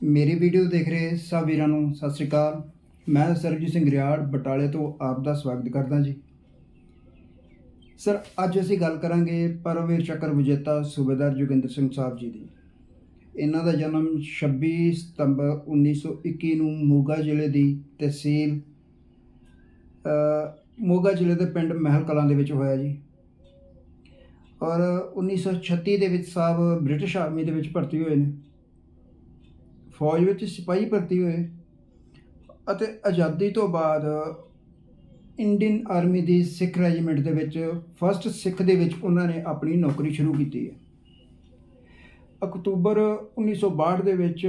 ਮੇਰੀ ਵੀਡੀਓ ਦੇਖ ਰਹੇ ਸਭ ਵੀਰਾਂ ਨੂੰ ਸਤਿ ਸ੍ਰੀ ਅਕਾਲ। ਮੈਂ ਸਰਬਜੀਤ ਸਿੰਘ ਰਿਆੜ, ਬਟਾਲੇ ਤੋਂ ਆਪ ਦਾ ਸਵਾਗਤ ਕਰਦਾ ਜੀ। ਸਰ, ਅੱਜ ਅਸੀਂ ਗੱਲ ਕਰਾਂਗੇ ਪਰਮਵੀਰ ਚੱਕਰ ਵਿਜੇਤਾ ਸੂਬੇਦਾਰ ਜੋਗਿੰਦਰ ਸਿੰਘ ਸਾਹਿਬ ਜੀ ਦੀ। ਇਹਨਾਂ ਦਾ ਜਨਮ 26 ਸਤੰਬਰ 1921 ਨੂੰ ਮੋਗਾ ਜ਼ਿਲ੍ਹੇ ਦੀ ਤਹਿਸੀਲ ਮੋਗਾ ਜ਼ਿਲ੍ਹੇ ਦੇ ਪਿੰਡ ਮਹਿਲ ਕਲਾਂ ਦੇ ਵਿੱਚ ਹੋਇਆ ਜੀ। ਔਰ 1936 ਦੇ ਵਿੱਚ ਸਾਹਿਬ ਬ੍ਰਿਟਿਸ਼ ਆਰਮੀ ਦੇ ਵਿੱਚ ਭਰਤੀ ਹੋਏ ਨੇ। ਫੌਜ ਵਿੱਚ ਸਿਪਾਹੀ ਭਰਤੀ ਹੋਏ ਅਤੇ ਆਜ਼ਾਦੀ ਤੋਂ ਬਾਅਦ ਇੰਡੀਅਨ ਆਰਮੀ ਦੀ ਸਿੱਖ ਰੈਜੀਮੈਂਟ ਦੇ ਵਿੱਚ ਫਸਟ ਸਿੱਖ ਦੇ ਵਿੱਚ ਉਹਨਾਂ ਨੇ ਆਪਣੀ ਨੌਕਰੀ ਸ਼ੁਰੂ ਕੀਤੀ ਹੈ। ਅਕਤੂਬਰ 1962 ਦੇ ਵਿੱਚ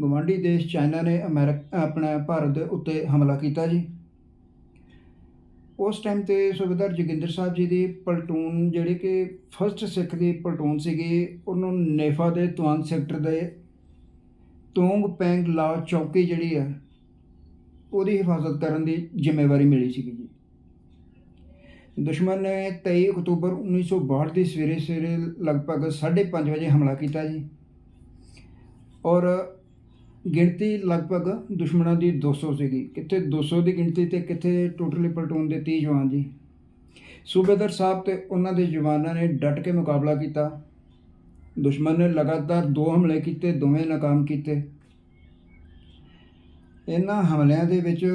ਗਵਾਂਢੀ ਦੇਸ਼ ਚਾਈਨਾ ਨੇ ਅਮਰੀਕਾ, ਆਪਣਾ ਭਾਰਤ ਦੇ ਉੱਤੇ ਹਮਲਾ ਕੀਤਾ ਜੀ। ਉਸ ਟਾਈਮ ਤੇ ਸੁਬੇਦਾਰ ਜੋਗਿੰਦਰ ਸਾਹਿਬ ਜੀ ਦੀ ਪਲਟੂਨ ਜਿਹੜੀ ਕਿ ਫਸਟ ਸਿੱਖ ਦੀ ਪਲਟੂਨ ਸੀਗੀ, ਉਹਨੂੰ ਨੇਫਾ ਦੇ ਤੁਆਨ ਸੈਕਟਰ ਦੇ ਤੋਂਗ ਪੈਂਗ ਲਾ ਚੌਕੀ ਜਿਹੜੀ ਹੈ ਉਹਦੀ ਹਿਫਾਜ਼ਤ ਕਰਨ ਦੀ ਜ਼ਿੰਮੇਵਾਰੀ ਮਿਲੀ ਸੀਗੀ ਜੀ। ਦੁਸ਼ਮਣ ਨੇ 23 ਅਕਤੂਬਰ 1962 ਦੀ ਸਵੇਰੇ ਸਵੇਰੇ ਲਗਭਗ 5:30 ਵਜੇ ਹਮਲਾ ਕੀਤਾ ਜੀ। ਔਰ ਗਿਣਤੀ ਲਗਭਗ ਦੁਸ਼ਮਣਾਂ ਦੀ 200 ਸੀਗੀ। ਕਿੱਥੇ 200 ਦੀ ਗਿਣਤੀ ਤੇ ਕਿੱਥੇ ਟੋਟਲੀ ਪਲਟੂਨ ਦੇ 30 ਜਵਾਨ ਜੀ। ਸੂਬੇਦਾਰ ਸਾਹਿਬ ਤੇ ਉਹਨਾਂ ਦੇ ਜਵਾਨਾਂ ਨੇ ਡਟ ਕੇ ਮੁਕਾਬਲਾ ਕੀਤਾ। ਦੁਸ਼ਮਣ ਨੇ ਲਗਾਤਾਰ ਦੋ ਹਮਲੇ ਕੀਤੇ, ਦੋਵੇਂ ਨਾਕਾਮ ਕੀਤੇ। ਇਹਨਾਂ ਹਮਲਿਆਂ ਦੇ ਵਿੱਚ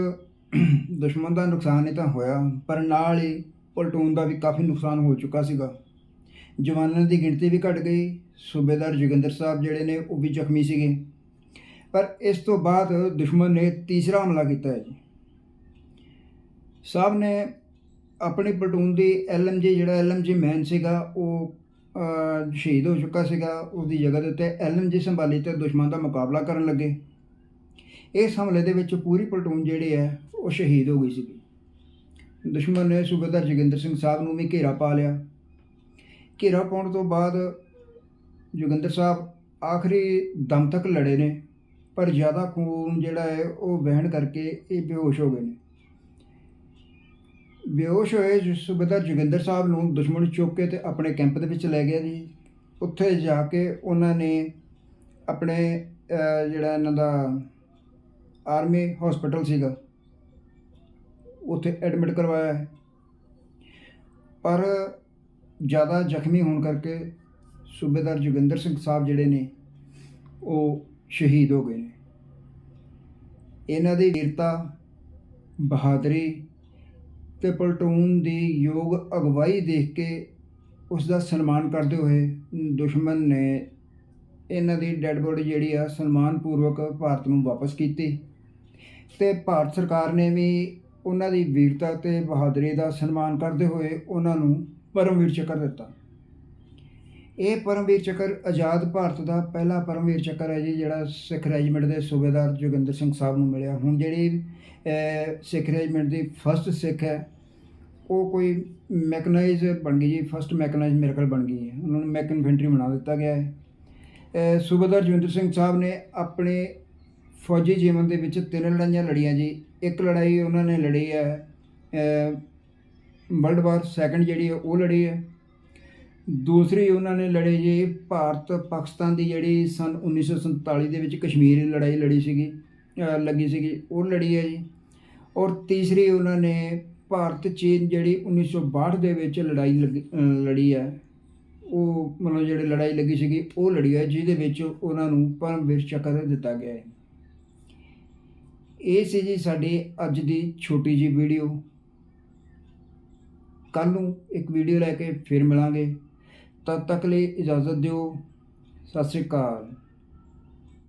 ਦੁਸ਼ਮਣ ਦਾ ਨੁਕਸਾਨ ਇਹ ਤਾਂ ਹੋਇਆ, ਪਰ ਨਾਲ ਹੀ ਪਲਟੂਨ ਦਾ ਵੀ ਕਾਫੀ ਨੁਕਸਾਨ ਹੋ ਚੁੱਕਾ ਸੀਗਾ। ਜਵਾਨਾਂ ਦੀ ਗਿਣਤੀ ਵੀ ਘਟ ਗਈ, ਸੂਬੇਦਾਰ ਜੋਗਿੰਦਰ ਸਾਹਿਬ ਜਿਹੜੇ ਨੇ ਉਹ ਵੀ ਜ਼ਖਮੀ ਸੀਗੇ। ਪਰ ਇਸ ਤੋਂ ਬਾਅਦ ਦੁਸ਼ਮਣ ਨੇ ਤੀਸਰਾ ਹਮਲਾ ਕੀਤਾ ਹੈ ਜੀ। ਸਾਹਿਬ ਨੇ ਆਪਣੀ ਪਲਟੂਨ ਦੀ ਐਲਐਮਜੀ, ਜਿਹੜਾ ਐਲਐਮਜੀ ਮੈਨ ਸੀਗਾ, ਉਹ ਸ਼ਹੀਦ ਹੋ ਚੁੱਕਾ ਸੀਗਾ ਉਹਦੀ ਜਗ੍ਹਾ ਦੇ ਉੱਤੇ ਐਲਐਮਜੀ ਸੰਭਾਲੀ ਤੇ ਦੁਸ਼ਮਣ ਦਾ ਮੁਕਾਬਲਾ ਕਰਨ ਲੱਗੇ। ਇਸ ਹਮਲੇ ਦੇ ਵਿੱਚ ਪੂਰੀ ਪਲਟੂਨ ਜਿਹੜੀ ਹੈ, ਉਹ ਸ਼ਹੀਦ ਹੋ ਗਈ ਸੀਗੀ। ਦੁਸ਼ਮਣ ਨੇ ਸੂਬੇਦਾਰ ਜੋਗਿੰਦਰ ਸਿੰਘ ਸਾਹਿਬ ਨੂੰ ਵੀ ਘੇਰਾ ਪਾ ਲਿਆ। ਘੇਰਾ ਪਾਉਣ ਤੋਂ ਬਾਅਦ ਜੋਗਿੰਦਰ ਸਾਹਿਬ ਆਖਰੀ ਦਮ ਤੱਕ ਲੜੇ ਨੇ, ਪਰ ਜ਼ਿਆਦਾ ਖੂਨ ਜਿਹੜਾ ਹੈ, ਉਹ ਵਹਿਣ ਕਰਕੇ ਇਹ ਬੇਹੋਸ਼ ਹੋ ਗਏ ਨੇ। ਬੇਹੋਸ਼ ਹੋਏ ਜੋ ਸੂਬੇਦਾਰ ਜੋਗਿੰਦਰ ਸਾਹਿਬ ਨੂੰ ਦੁਸ਼ਮਣ ਚੁੱਕ ਕੇ ਤੇ ਆਪਣੇ ਕੈਂਪ ਦੇ ਵਿੱਚ ਲੈ ਗਿਆ ਜੀ। ਉੱਥੇ ਜਾ ਕੇ ਉਹਨਾਂ ਨੇ ਆਪਣੇ ਜਿਹੜਾ ਇਹਨਾਂ ਦਾ ਆਰਮੀ ਹਸਪੀਟਲ ਸੀਗਾ, ਉੱਥੇ ਐਡਮਿਟ ਕਰਵਾਇਆ। ਪਰ ਜ਼ਿਆਦਾ ਜ਼ਖਮੀ ਹੋਣ ਕਰਕੇ ਸੂਬੇਦਾਰ ਜੋਗਿੰਦਰ ਸਿੰਘ ਸਾਹਿਬ ਜਿਹੜੇ ਨੇ, ਉਹ ਸ਼ਹੀਦ ਹੋ ਗਏ ਨੇ। ਇਹਨਾਂ ਦੀ ਵੀਰਤਾ, ਬਹਾਦਰੀ ਤੇ ਪਲਟੂਨ ਦੀ ਯੋਗ ਅਗਵਾਈ ਦੇਖ ਕੇ ਉਸ ਦਾ ਸਨਮਾਨ ਕਰਦੇ ਹੋਏ ਦੁਸ਼ਮਣ ਨੇ ਇਹਨਾਂ ਦੀ ਡੈੱਡ ਬੋਡੀ ਜਿਹੜੀ ਆ ਸਨਮਾਨ ਪੂਰਵਕ ਭਾਰਤ ਨੂੰ ਵਾਪਸ ਕੀਤੀ ਤੇ ਭਾਰਤ ਸਰਕਾਰ ਨੇ ਵੀ ਉਹਨਾਂ ਦੀ ਵੀਰਤਾ ਤੇ ਬਹਾਦਰੀ ਦਾ ਸਨਮਾਨ ਕਰਦੇ ਹੋਏ ਉਹਨਾਂ ਨੂੰ ਪਰਮਵੀਰ ਚੱਕਰ ਦਿੱਤਾ। ਇਹ ਪਰਮਵੀਰ ਚੱਕਰ ਆਜ਼ਾਦ ਭਾਰਤ ਦਾ ਪਹਿਲਾ ਪਰਮਵੀਰ ਚੱਕਰ ਹੈ ਜੀ, ਜਿਹੜਾ ਸਿੱਖ ਰੈਜੀਮੈਂਟ ਦੇ ਸੂਬੇਦਾਰ ਜੋਗਿੰਦਰ ਸਿੰਘ ਸਾਹਿਬ ਨੂੰ ਮਿਲਿਆ। ਹੁਣ ਜਿਹੜੀ ਸਿੱਖ ਰੈਜੀਮੈਂਟ ਦੀ ਫਸਟ ਸਿੱਖ ਹੈ, ਉਹ ਕੋਈ ਮੈਕਨਾਈਜ਼ ਬਣ ਗਈ ਜੀ ਫਸਟ ਮੈਕਨਾਈਜ਼ ਮੇਰੇ ਕੋਲ ਬਣ ਗਈ ਹੈ। ਉਹਨਾਂ ਨੂੰ ਮੈਕ ਇਨਫੈਂਟਰੀ ਬਣਾ ਦਿੱਤਾ ਗਿਆ ਹੈ। ਸੂਬੇਦਾਰ ਜੋਗਿੰਦਰ ਸਿੰਘ ਸਾਹਿਬ ਨੇ ਆਪਣੇ ਫੌਜੀ ਜੀਵਨ ਦੇ ਵਿੱਚ ਤਿੰਨ ਲੜਾਈਆਂ ਲੜੀਆਂ ਜੀ। ਇੱਕ ਲੜਾਈ ਉਹਨਾਂ ਨੇ ਲੜੀ ਹੈ ਵਰਲਡ ਵਾਰ ਸੈਕੰਡ ਜਿਹੜੀ ਹੈ, ਉਹ ਲੜੀ ਹੈ। ਦੂਸਰੀ ਉਹਨਾਂ ਨੇ ਲੜੀ ਜੀ ਭਾਰਤ ਪਾਕਿਸਤਾਨ ਦੀ ਜਿਹੜੀ ਸਨ 1947 ਦੇ ਵਿੱਚ ਕਸ਼ਮੀਰ ਲੜਾਈ ਲੜੀ ਸੀਗੀ ਲੱਗੀ ਸੀਗੀ, ਉਹ ਲੜੀ ਹੈ ਜੀ। ਔਰ ਤੀਸਰੀ ਉਹਨਾਂ ਨੇ ਭਾਰਤ ਚੀਨ ਜਿਹੜੀ 1962 ਦੇ ਵਿੱਚ ਲੜਾਈ ਲੱਗੀ- ਲੜੀ ਹੈ, ਉਹ ਮਤਲਬ ਜਿਹੜੀ ਲੜਾਈ ਲੱਗੀ ਸੀਗੀ, ਉਹ ਲੜੀ ਹੈ, ਜਿਹਦੇ ਵਿੱਚ ਉਹਨਾਂ ਨੂੰ ਪਰਮਵੀਰ ਚੱਕਰ ਦਿੱਤਾ ਗਿਆ ਹੈ। ਇਹ ਸੀ ਜੀ ਸਾਡੀ ਅੱਜ ਦੀ ਛੋਟੀ ਜੀ ਵੀਡੀਓ। ਕੱਲ ਨੂੰ ਇੱਕ ਵੀਡੀਓ ਲੈ ਕੇ ਫਿਰ ਮਿਲਾਂਗੇ। ਤਦ ਤੱਕ ਲਈ ਇਜਾਜ਼ਤ ਦਿਓ। ਸਤਿ ਸ੍ਰੀ ਅਕਾਲ।